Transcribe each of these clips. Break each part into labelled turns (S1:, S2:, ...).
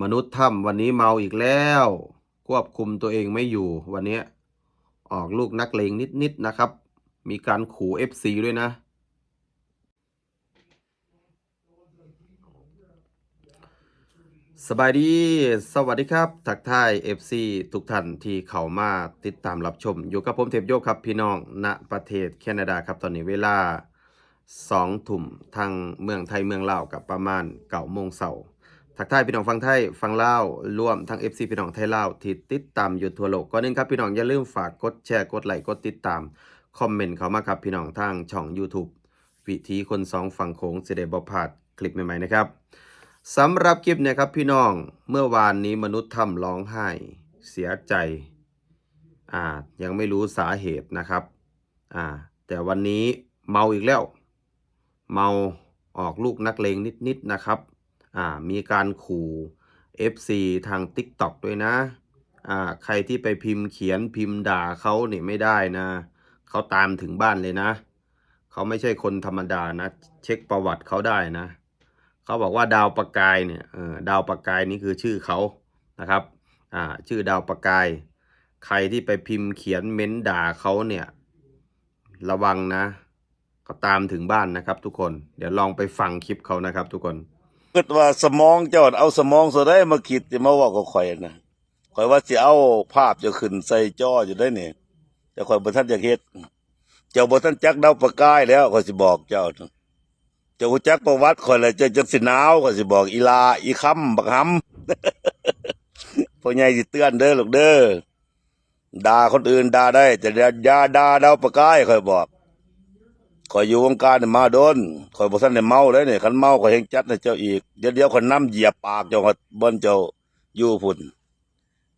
S1: มนุษย์ถ้ำวันนี้เมาอีกแล้ว ควบคุมตัวเองไม่อยู่ วันนี้ออกลูกนักเลงนิดๆนะครับ มีการขู่ FC ด้วยนะ สบายดี สวัสดีครับ ทักทาย FC ทุกท่านที่เข้ามาติดตามรับชม อยู่กับผมเทพโยกครับพี่น้องณประเทศแคนาดาครับตอนนี้เวลา2ทุ่มทางเมืองไทยเมืองลาวกับประมาณเก่าโมงเสาร์ ทักทายพี่น้องฟังไทยฟังเลารวมทั้ง FC พี่น้องไทยเลาที่ติดตามอยู่ทั่วโลกก่อนหนึงครับพี่น้องอย่าลืมฝากกดแชร์กดไลค์กดติดตาม คอมเมนต์เข้ามาครับพี่น้องทางช่อง YouTube วิธีคนสองฝั่งโขงจะได้บ่พาดคลิปใหม่ๆนะครับสำหรับคลิปเนี่ยครับพี่น้องเมื่อวานนี้มนุษย์ถ้ำร้องไห้ เสียใจอ่ายังไม่รู้สาเหตุนะครับอ่าแต่วันนี้เมาอีกแล้ว เมาออกลูกนักเลงนิดๆนะครับ อ่ามีการขู่ FC ทาง TikTok ด้วยนะอ่าใครที่ไปพิมพ์เขียนพิมพ์ด่าเขาเนี่ยไม่ได้นะเขาตามถึงบ้านเลยนะเขาไม่ใช่คนธรรมดานะ เช็คประวัติเขาได้นะเขาบอกว่าดาวประกายเนี่ยดาวประกายนี่คือชื่อเขานะครับอ่าชื่อดาวประกาย ใครที่ไปพิมพ์เขียนเม้นด่าเขาเนี่ย ระวังนะเขาตามถึงบ้านนะครับทุกคน เดี๋ยวลองไปฟังคลิปเขานะครับทุกคน
S2: คิดว่าสมองเจ้าเอาสมองส่วนได้มาคิดจะมาว่ากับข่อยนะข่อยว่าสิเอาภาพจะขึ้นใส่จออยู่ได้เนี่ยแต่ข่อยบ่ทันอยากเฮ็ดเจ้าบ่ทันจักดาวประกายแล้วข่อยสิบอกเจ้าเจ้าจักประวัติข่อยแล้วเจ้าจักสิหนาวข่อยสิบอกอีลาอีคำบักหำพ่อใหญ่สิเตือนเด้อลูกเด้อด่าคนอื่นด่าได้ แต่อย่าอย่าด่าดาวประกายข่อยบอก ข่อยอยู่วงการเนี่ยมาโดนข่อยบ่ทันได้เมาเลยเนี่ยคันเมาข่อยเฮงจัดให้เจ้าอีกเดี๋ยวเดี๋ยวข่อยน้ำเหยียบปากเจ้าก็บ่นเจ้าอยู่พุ่น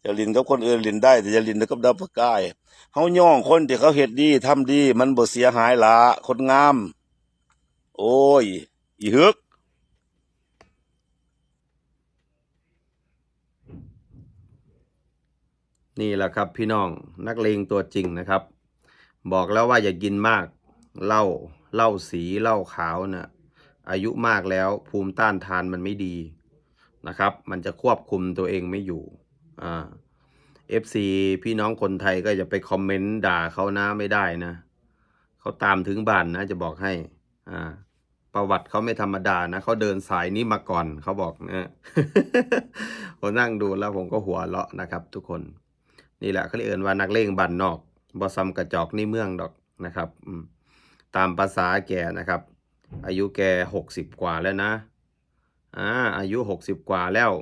S2: จะลินกับคนอื่นลินได้แต่จะลินกับดาวประกายเฮาย่องคนที่เขาเฮ็ดดีทำดี มันบ่เสียหายละคนงาม โอ้ย อีหึก
S1: นี่แหละครับพี่น้องนักเลงตัวจริงนะครับ บอกแล้วว่าอย่ากินมาก เหล้าเหล้าสีเหล้าขาวนะ่ะอายุมากแล้วภูมิต้านทานมันไม่ดีนะครับ มันจะควบคุมตัวเองไม่อยู่อ่า FC พี่น้องคนไทยก็จะไปคอมเมนต์ด่าเขานะไม่ได้นะเขาตามถึงบ้านนะจะบอกให้อ่าประวัติเขาไม่ธรรมดานะเขาเดินสายนี้มาก่อนเขาบอกนะผมนั่งดูแล้วผมก็หัวเราะนะครับ ทุกคน นี่แหละเขาเรียกเอินว่านักเลงบันนอกบอซัมกระจอกนี่เมืองดอกนะครับ อืม ตามภาษาแกนะครับ อายุแกหกสิบกว่าแล้วนะอ่าอายุหกสิบกว่าแล้ว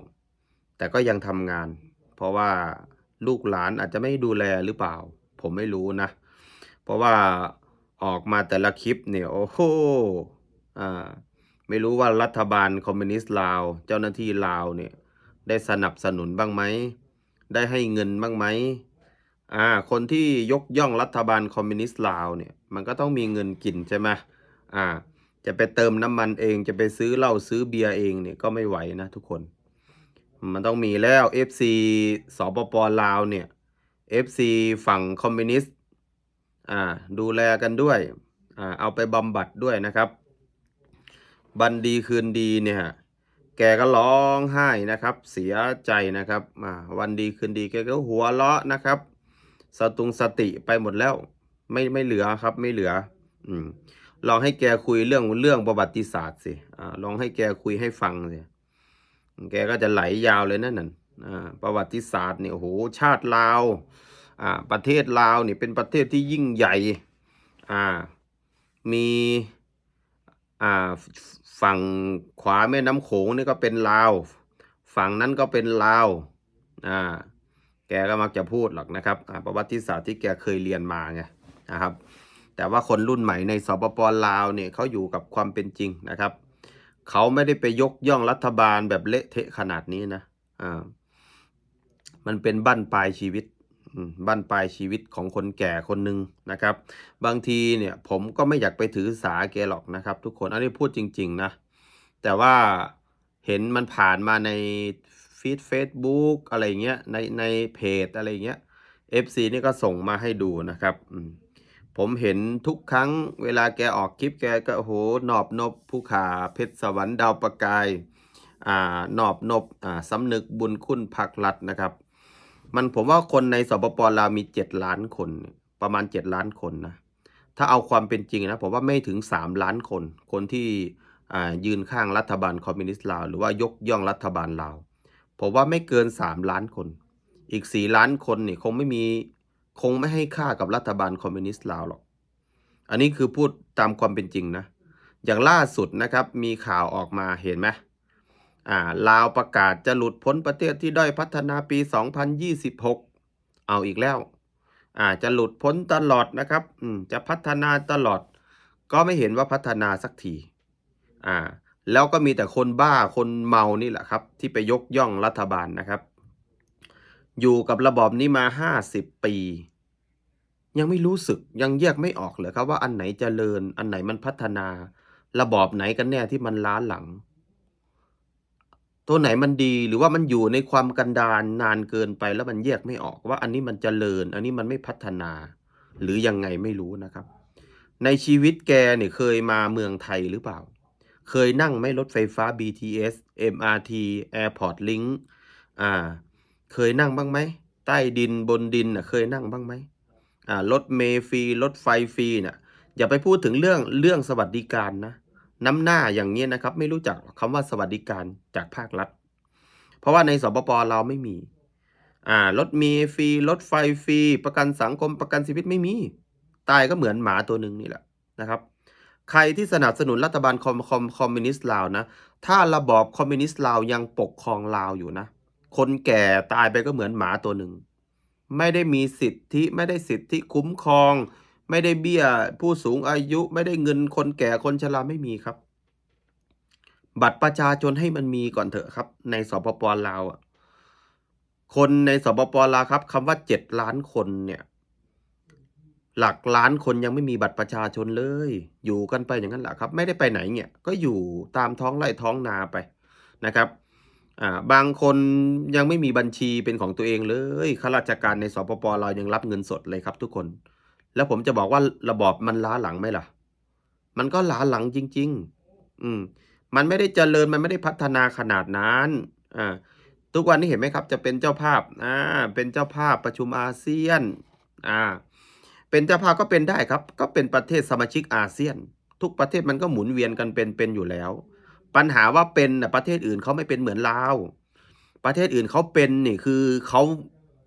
S1: แต่ก็ยังทำงาน เพราะว่าลูกหลานอาจจะไม่ดูแลหรือเปล่า ผมไม่รู้นะ เพราะว่าออกมาแต่ละคลิปเนี่ยโอ้โหอ่าไม่รู้ว่ารัฐบาลคอมมิวนิสต์ลาว เจ้าหน้าที่ลาวเนี่ยได้สนับสนุนบ้างไหม ได้ให้เงินบ้างไหมอ่าคนที่ยกย่องรัฐบาลคอมมิวนิสต์ลาวเนี่ย มันก็ต้องมีเงินกินใช่ไหมอ่า จะไปเติมน้ำมันเอง จะไปซื้อเหล้าซื้อเบียร์เองเนี่ยก็ไม่ไหวนะทุกคน มันต้องมีแล้ว FC สปปลาวเนี่ย FC ฝั่งคอมมิวนิสต์ อ่า ดูแลกันด้วย อ่า เอาไปบำบัดด้วยนะครับ บันดีคืนดีเนี่ยแกก็ร้องไห้นะครับ เสียใจนะครับ วันดีคืนดีแกก็หัวเราะนะครับ สตุงสติไปหมดแล้ว ไม่ไม่เหลือครับไม่เหลือ อืมลองให้แกคุยเรื่องเรื่องประวัติศาสตร์สิอ่าลองให้แกคุยให้ฟังสิแกก็จะไหลยาวเลยนั่นน่ะอ่าประวัติศาสตร์เนี่ยโอ้โหชาติลาวอ่าประเทศลาวเนี่ยเป็นประเทศที่ยิ่งใหญ่อ่ามีอ่าฝั่งขวาแม่น้ำโขงนี่ก็เป็นลาว ฝั่งนั้นก็เป็นลาวอ่าแกก็มักจะพูดหรอกนะครับประวัติศาสตร์ที่แกเคยเรียนมาไง นะครับ แต่ว่าคนรุ่นใหม่ในสปปลาวเนี่ยเขาอยู่กับความเป็นจริงนะครับเขาไม่ได้ไปยกย่องรัฐบาลแบบเละเทะขนาดนี้นะอ่ามันเป็นบั้นปลายชีวิตบั้นปลายชีวิตของคนแก่คนหนึ่งนะครับ บางทีเนี่ยผมก็ไม่อยากไปถือสาแกหรอกนะครับ ทุกคนอันนี้พูดจริง ๆนะ แต่ว่าเห็นมันผ่านมาในฟีดเฟซบุ๊กอะไรเงี้ยในในเพจอะไรเงี้ย FC นี่ก็ส่งมาให้ดูนะครับอืม ผมเห็นทุกครั้งเวลาแกออกคลิปแกก็โหหนอบนบผู้ขาเพชรสวรรค์ดาวประกายอ่านอบนบอ่าสำนึกบุญคุณพักรัฐนะครับ มันผมว่าคนในสปปลาวมีเจ็ดล้านคนประมาณเจ็ดล้านคนนะถ้าเอาความเป็นจริงนะผมว่าไม่ถึงสามล้านคน คนที่อ่ายืนข้างรัฐบาลคอมมิวนิสต์ลาวหรือว่ายกย่องรัฐบาลลาวผมว่าไม่เกินสามล้านคน อีกสี่ล้านคนเนี่ยคงไม่มี คงไม่ให้ค่ากับรัฐบาลคอมมิวนิสต์ลาวหรอก อันนี้คือพูดตามความเป็นจริงนะ อย่างล่าสุดนะครับมีข่าวออกมาเห็นไหมอ่าลาวประกาศจะหลุดพ้นประเทศที่ด้อยพัฒนาปี 2026 เอาอีกแล้วอ่าจะหลุดพ้นตลอดนะครับอืมจะพัฒนาตลอด ก็ไม่เห็นว่าพัฒนาสักทีอ่าแล้วก็มีแต่คนบ้าคนเมานี่แหละครับ ที่ไปยกย่องรัฐบาลนะครับ อยู่กับระบอบนี้มาห้าสิบปี ยังไม่รู้สึกยังแยกไม่ออกเลยครับว่าอันไหนเจริญ อันไหนมันพัฒนา ระบอบไหนกันแน่ที่มันล้าหลัง ตัวไหนมันดีหรือว่ามันอยู่ในความกันดารนานเกินไปแล้วมันแยกไม่ออกว่าอันนี้มันเจริญ อันนี้มันไม่พัฒนา หรือยังไงไม่รู้นะครับ ในชีวิตแกเนี่ยเคยมาเมืองไทยหรือเปล่า เคยนั่งไม่รถไฟฟ้า BTS MRT Airport Link อ่า เคยนั่งบ้างไหม ใต้ดินบนดินน่ะเคยนั่งบ้างไหมอ่ารถเมฟรีรถไฟฟรีน่ะอย่าไปพูดถึงเรื่องเรื่องสวัสดิการนะน้ำหน้าอย่างนี้นะครับ ไม่รู้จักคำว่าสวัสดิการจากภาครัฐ เพราะว่าในสปปเราไม่มีอ่ารถเมฟรีรถไฟฟรีประกันสังคมประกันชีวิตไม่มี ตายก็เหมือนหมาตัวหนึ่งนี่แหละนะครับใครที่สนับสนุนรัฐบาลคอมคอมคอมมิวนิสต์ลาวนะ ถ้าระบอบคอมมิวนิสต์ลาวยังปกครองลาวอยู่นะ คนแก่ตายไปก็เหมือนหมาตัวหนึ่ง ไม่ได้มีสิทธิไม่ได้สิทธิคุ้มครอง ไม่ได้เบี้ยผู้สูงอายุไม่ได้เงินคนแก่คนชราไม่มีครับ บัตรประชาชนให้มันมีก่อนเถอะครับ ในสปปลาวอะคนในสปปลาวครับคำว่าเจ็ดล้านคนเนี่ยหลักล้านคนยังไม่มีบัตรประชาชนเลย อยู่กันไปอย่างนั้นแหละครับ ไม่ได้ไปไหนเนี่ย ก็อยู่ตามท้องไร่ท้องนาไปนะครับ อ่าบางคนยังไม่มีบัญชีเป็นของตัวเองเลยข้าราชการในสปปเรายังรับเงินสดเลยครับทุกคน แล้วผมจะบอกว่าระบอบมันล้าหลังไหมล่ะ มันก็ล้าหลังจริง ๆ อืม มันไม่ได้เจริญมันไม่ได้พัฒนาขนาดนั้นอ่าทุกวันนี้เห็นไหมครับ จะเป็นเจ้าภาพอ่าเป็นเจ้าภาพประชุมอาเซียนอ่าเป็นเจ้าภาพก็เป็นได้ครับ ก็เป็นประเทศสมาชิกอาเซียน ทุกประเทศมันก็หมุนเวียนกันเป็นเป็นอยู่แล้ว ปัญหาว่าเป็นน่ประเทศอื่นเขาไม่เป็นเหมือนลาวประเทศอื่นเขาเป็นนี่คือเขา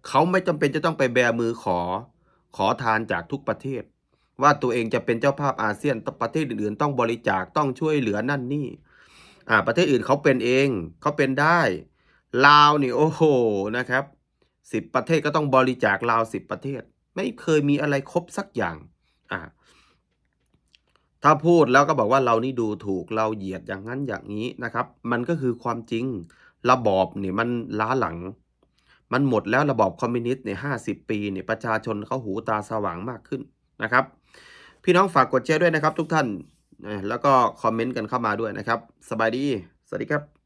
S1: เขาไม่จำเป็นจะต้องไปแบมือขอ ขอทานจากทุกประเทศ ว่าตัวเองจะเป็นเจ้าภาพอาเซียนประเทศอื่นๆ ต้องบริจาคต้องช่วยเหลือนั่นนี่ อ่า ประเทศอื่นเขาเป็นเองเขาเป็นได้ลาวนี่โอ้โหนะครับสิบประเทศก็ต้องบริจาคลาวสิบประเทศ ไม่เคยมีอะไรครบสักอย่าง อ่า ถ้าพูดแล้วก็บอกว่าเรานี่ดูถูกเราเหยียดอย่างนั้นอย่างนี้นะครับ มันก็คือความจริงระบอบเนี่ยมันล้าหลัง มันหมดแล้วระบอบคอมมิวนิสต์เนี่ยห้าสิบปีเนี่ยประชาชนเขาหูตาสว่างมากขึ้นนะครับ พี่น้องฝากกดแชร์ด้วยนะครับ ทุกท่านแล้วก็คอมเมนต์กันเข้ามาด้วยนะครับ สบายดี สวัสดีครับ